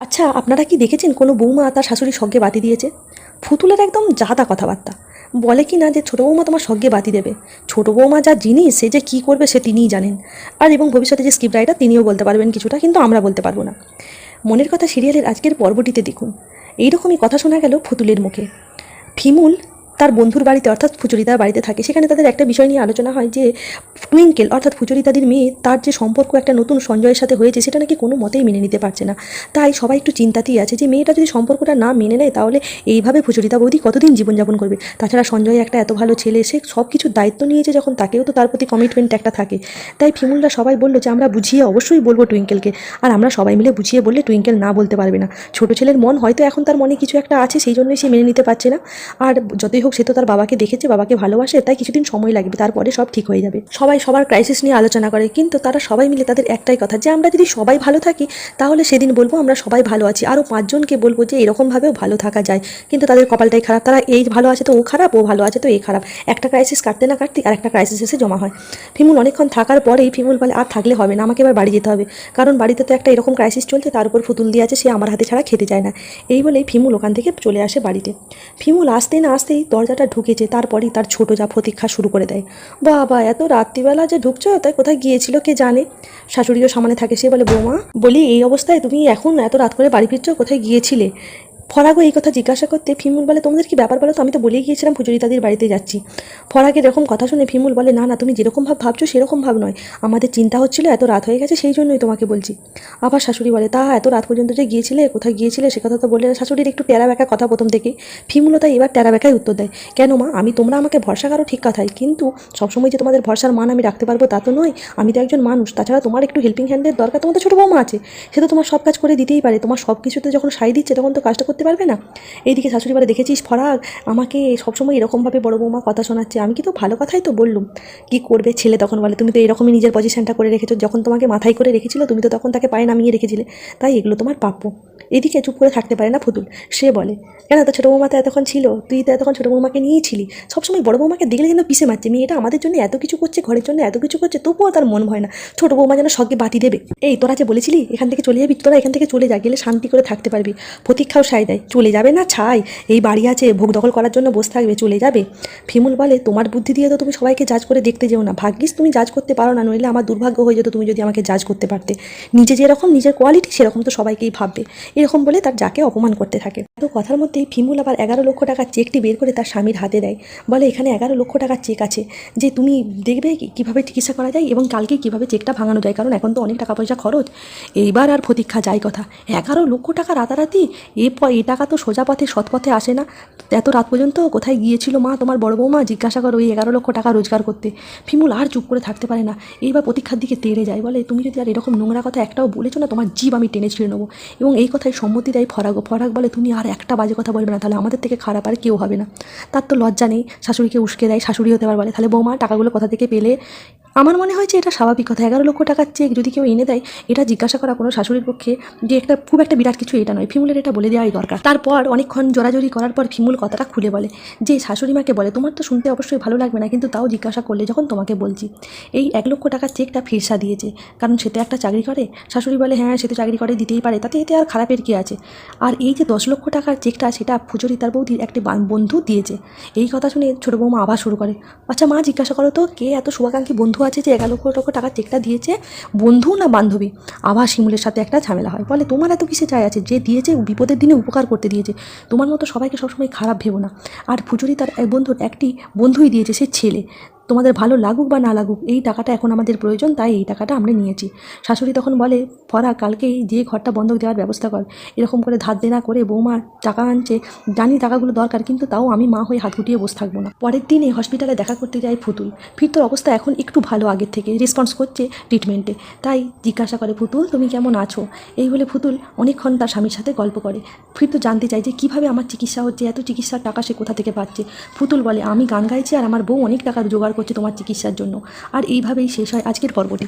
আচ্ছা আপনারা কি দেখেছেন কোনো বৌমা তার শাশুড়ি সঙ্গে বাতি দিয়েছে? ফুতুলের একদম জাতা কথাবার্তা। বলে কি না যে ছোটো বৌমা তোমার সঙ্গে বাতি দেবে? ছোটো বৌমা যা জিনিস, সে যে কী করবে সে তিনিই জানেন। আর এবং ভবিষ্যতে যে স্ক্রিপ্ট রাইটার, তিনিও বলতে পারবেন কিছুটা, কিন্তু আমরা বলতে পারব না। মনের কথা সিরিয়ালের আজকের পর্বটিতে দেখুন। এইরকমই কথা শোনা গেল ফুতুলের মুখে। ফিমুল তার বন্ধুর বাড়িতে, অর্থাৎ ফুচুরিতার বাড়িতে থাকে। সেখানে তাদের একটা বিষয় নিয়ে আলোচনা হয় যে টুইঙ্কেল অর্থাৎ ফুচুরিতাদির মেয়ে, তার যে সম্পর্ক একটা নতুন সঞ্জয়ের সাথে হয়েছে, সেটা নাকি কোনো মতেই মেনে নিতে পারছে না। তাই সবাই একটু চিন্তাতেই আছে যে, মেয়েটা যদি সম্পর্কটা না মেনে নেয়, তাহলে এইভাবে ফুচুরিতা বৌদি কতদিন জীবনযাপন করবে? তাছাড়া সঞ্জয় একটা এত ভালো ছেলে, সে সব কিছুর দায়িত্ব নিয়েছে যখন তাকেও তো তার প্রতি কমিটমেন্ট একটা থাকে। তাই ফিমুলরা সবাই বলল যে, আমরা বুঝিয়ে অবশ্যই বলব টুইঙ্কেলকে। আর আমরা সবাই মিলে বুঝিয়ে বললে টুইঙ্কেল না বলতে পারবে না। ছোট ছেলের মন হয়তো এখন তার মনে কিছু একটা আছে, সেই জন্যই সে মেনে নিতে পারছে না। আর যতই হোক সে তো তার বাবাকে দেখেছে, বাবাকে ভালোবাসে, তাই কিছুদিন সময় লাগবে, তারপরে সব ঠিক হয়ে যাবে। সবাই সবার ক্রাইসিস নিয়ে আলোচনা করে, কিন্তু তারা সবাই মিলে তাদের একটাই কথা, যে আমরা যদি সবাই ভালো থাকি, তাহলে সেদিন বলব আমরা সবাই ভালো আছি। আরও পাঁচজনকে বলব যে এরকমভাবেও ভালো থাকা যায়। কিন্তু তাদের কপালটাই খারাপ, তারা এই ভালো আছে তো ও খারাপ, ও ভালো আছে তো এই খারাপ। একটা ক্রাইসিস কাটতে না কাটতে আর একটা ক্রাইসিস এসে জমা হয়। ফিমুল অনেকক্ষণ থাকার পরেই ফিমুল বলে, আর থাকলে হবে না, আমাকে এবার বাড়ি যেতে হবে। কারণ বাড়িতে তো একটা এরকম ক্রাইসিস চলছে, তার উপর ফুতুল দিয়ে আছে, সে আমার হাতে ছাড়া খেতে চায় না। এই বলেই ফিমুল ওখান থেকে চলে আসে বাড়িতে। ফিমুল আসতে না আসতেই দরজাটা ঢুকেছে, তারপরেই তার ছোট যা প্রতীক্ষা শুরু করে দেয়। বাবা, এত রাত্রিবেলা যে ঢুকছো, তাই কোথায় গিয়েছিল কে জানে? শাশুড়িও সামনে থাকে, সে বলে, বৌমা, বলি, এই অবস্থায় তুমি এখন এত রাত করে বাড়ি ফিরছো, কোথায় গিয়েছিলে? ফরাগও এই কথা জিজ্ঞাসা করতে ফিমুল বলে, তোমাদের কি ব্যাপার বলো তো? আমি তো বলেই গিয়েছিলাম পুজোরিতাদের বাড়িতে যাচ্ছি। ফরাগের এরকম কথা শুনে ফিমুল বলে, না না, তুমি যেরকম ভাব ভাবছ সেরকম ভাব নয়। আমাদের চিন্তা হচ্ছিল এত রাত হয়ে গেছে, সেই জন্যই তোমাকে বলছি। আবার শাশুড়ি বলে, তা এত রাত পর্যন্ত যে গিয়েছিলে, কোথায় গিয়েছিলে, সে কথা তো বললে না। শাশুড়ির একটু টেরা ব্যাকা কথা প্রথম থেকে ফিমুলও তাই এবার টেরা ব্যাকাই উত্তর দেয়, কেন মা, আমি তোমরা আমাকে ভরসা করো ঠিক কথাই, কিন্তু সবসময় যে তোমাদের ভরসার মান আমি রাখতে পারব তা তো নয়। আমি তো একজন মানুষ, তাছাড়া তোমার একটু হেল্পিং হ্যান্ডের দরকার, তোমাদের ছোটো বৌমা আছে, সে তো তোমার সব কাজ করে দিতেই পারে। তোমার সব কিছুতে যখন সাই দিচ্ছে, তখন তো কাজটা করতে পারবে না? এইদিকে শাশুড়ি বলে দেখেছিস ফরাক আমাকে সবসময় এরকমভাবে বড় বৌমা কথা শোনাচ্ছে। আমি কি তো ভালো কথাই তো বললুম। কি করবে ছেলে তখন বলে? তুমি তো এরকমই নিজের পজিশনটা করে রেখেছো। যখন তোমাকে মাথায় করে রেখেছিল, তুমি তো তখন তাকে পায়ে নামিয়ে রেখেছিলে। তাই এগুলো তোমার প্রাপ্য এদিকে চুপ করে থাকতে পারে না ফুতুল। সে বলে, কেন তো ছোটো বৌমা তো এতক্ষণ ছিল? তুই তো এতক্ষণ ছোটো বৌমাকে নিয়েছিলি সবসময় বড় বৌমাকে দেখলে যেন পিসে মারছে। মেয়েটা আমাদের জন্য এত কিছু করছে, ঘরের জন্য এত কিছু করছে, তবুও তার মন ভয় না। ছোটো বৌমা যেন সঙ্গে বাতি দেবে। এই, তোরা যে বলেছিলি, এখান থেকে চলে যাবি, তোরা এখান থেকে চলে যা, গেলে শান্তি করে থাকতে পারবি। প্রতীক্ষাও সাই দেয়, চলে যাবে না, ছাই। এই বাড়ি আছে, ভোগ দখল করার জন্য বসে থাকবে, চলে যাবে। ফিমুল বলে, তোমার বুদ্ধি দিয়ে তো তুমি সবাইকে জাজ করে দেখতে যেও না। ভাগ্যিস তুমি জাজ করতে পারো না, নইলে আমার দুর্ভাগ্য হয়ে যেত তুমি যদি আমাকে জাজ করতে পারতে। নিজে যেরকম, নিজের কোয়ালিটি সেরকম তো সবাইকেই ভাববে। এরকম বলে তার যাকে অপমান করতে থাকে। তো কথার মধ্যেই ফিমুল আবার এগারো লক্ষ টাকার চেকটি বের করে তার স্বামীর হাতে দেয়। বলে, এখানে এগারো লক্ষ টাকার চেক আছে। যে তুমি দেখবে কীভাবে চিকিৎসা করা যায় এবং কালকে কীভাবে চেকটা ভাঙানো যায়? কারণ এখন তো অনেক টাকা পয়সা খরচ। এইবার আর প্রতীক্ষা যায় কথা। এগারো লক্ষ টাকা রাতারাতি? এ এই টাকা তো সোজা পথে, সৎ পথে আসে না। এত রাত পর্যন্ত কোথায় গিয়েছিল মা? তোমার বড় বৌমা জিজ্ঞাসা করো এই এগারো লক্ষ টাকা রোজগার করতে। ফিমুল আর চুপ করে থাকতে পারে না। এইবার প্রতীক্ষার দিকে তেড়ে যায়। বলে, তুমি যদি আর এরকম নোংরা কথা একটাও বলেছ না, তোমার জীব আমি টেনে ছিঁড়ে নেব। এবং এই কথায় সম্মতি দেয় ফরাগ ফরাগ বলে, তুমি আর একটা বাজে কথা বলবে না, তাহলে আমাদের থেকে খারাপ আর কেউ হবে না। তার তো লজ্জা নেই, শাশুড়িকে উস্কে দেয় শাশুড়ি হতে পারে বলে। তাহলে বৌমা টাকাগুলো কোথা থেকে পেলে? আমার মনে হয় যে এটা স্বাভাবিক কথা। এগারো লক্ষ টাকার চেক যদি কেউ এনে দেয়, এটা জিজ্ঞাসা করা কোনো শাশুড়ির পক্ষে যে একটা খুব একটা বিরাট কিছু এটা নয়। ফিমুলের এটা বলে দেওয়াই দরকার। তারপর অনেকক্ষণ জোরাজোরি করার পর ফিমুল কথাটা খুলে বলে, যে শাশুড়ি মাকে বলে, তোমার তো শুনতে অবশ্যই ভালো লাগবে না, কিন্তু তাও জিজ্ঞাসা করলে যখন তোমাকে বলছি। এই এক লক্ষ টাকার চেকটা ফিরসা দিয়েছে। কারণ সে তো একটা চাকরি করে। শাশুড়ি বলে হ্যাঁ সে তো চাকরি করে, দিতেই পারে। তাতে এতে আর খারাপের কী আছে? আর এই যে দশ লক্ষ টাকার চেকটা, সেটা ফুজরি তার বৌদির একটি বন্ধু দিয়েছে। এই কথা শুনে ছোটো বৌমা আবার শুরু করে আচ্ছা মা, জিজ্ঞাসা করো তো, কে এত শুভাকাঙ্ক্ষী বন্ধু আছে যে এগারো লক্ষ টাকা চেকটা দিয়েছে বন্ধু না বান্ধবী? আবার শিমুলের সাথে একটা ঝামেলা হয়। বলে, তোমার এত কিসে চাই আছে? যে দিয়েছে বিপদের দিনে উপকার করতে দিয়েছে। তোমার মতো সবাইকে সবসময় খারাপ ভেবো না। আর ফুচুরি তার বন্ধুর একটি বন্ধুই দিয়েছে, সে ছেলে। তোমাদের ভালো লাগুক বা না লাগুক, এই টাকাটা এখন আমাদের প্রয়োজন, তাই এই টাকাটা আমরা নিয়েছি। শাশুড়ি তখন বলে, ফরা, কালকেই যে ঘরটা বন্ধক দেওয়ার ব্যবস্থা কর। এরকম করে ধার দেনা করে বৌমা টাকা আনছে, জানি টাকাগুলো দরকার, কিন্তু তাও আমি মা হয়ে হাত গুটিয়ে বসে থাকব না। পরের দিনে হসপিটালে দেখা করতে যায় ফুতুল ফিরতোর অবস্থা এখন একটু ভালো আগের থেকে রেসপন্স করছে ট্রিটমেন্টে তাই জিজ্ঞাসা করে ফুতুল তুমি কেমন আছো? এই বলে ফুতুল অনেকক্ষণ তার স্বামীর সাথে গল্প করে। ফিরতো জানতে চাই যে কীভাবে আমার চিকিৎসা হচ্ছে, এত চিকিৎসার টাকা সে কোথা থেকে পাচ্ছে? ফুতুল বলে, আমি গান গাইছি আর আমার বউ অনেক টাকার জোগাড় করছে তোমার চিকিৎসার জন্য। আর এইভাবেই শেষ হয় আজকের পর্বটি।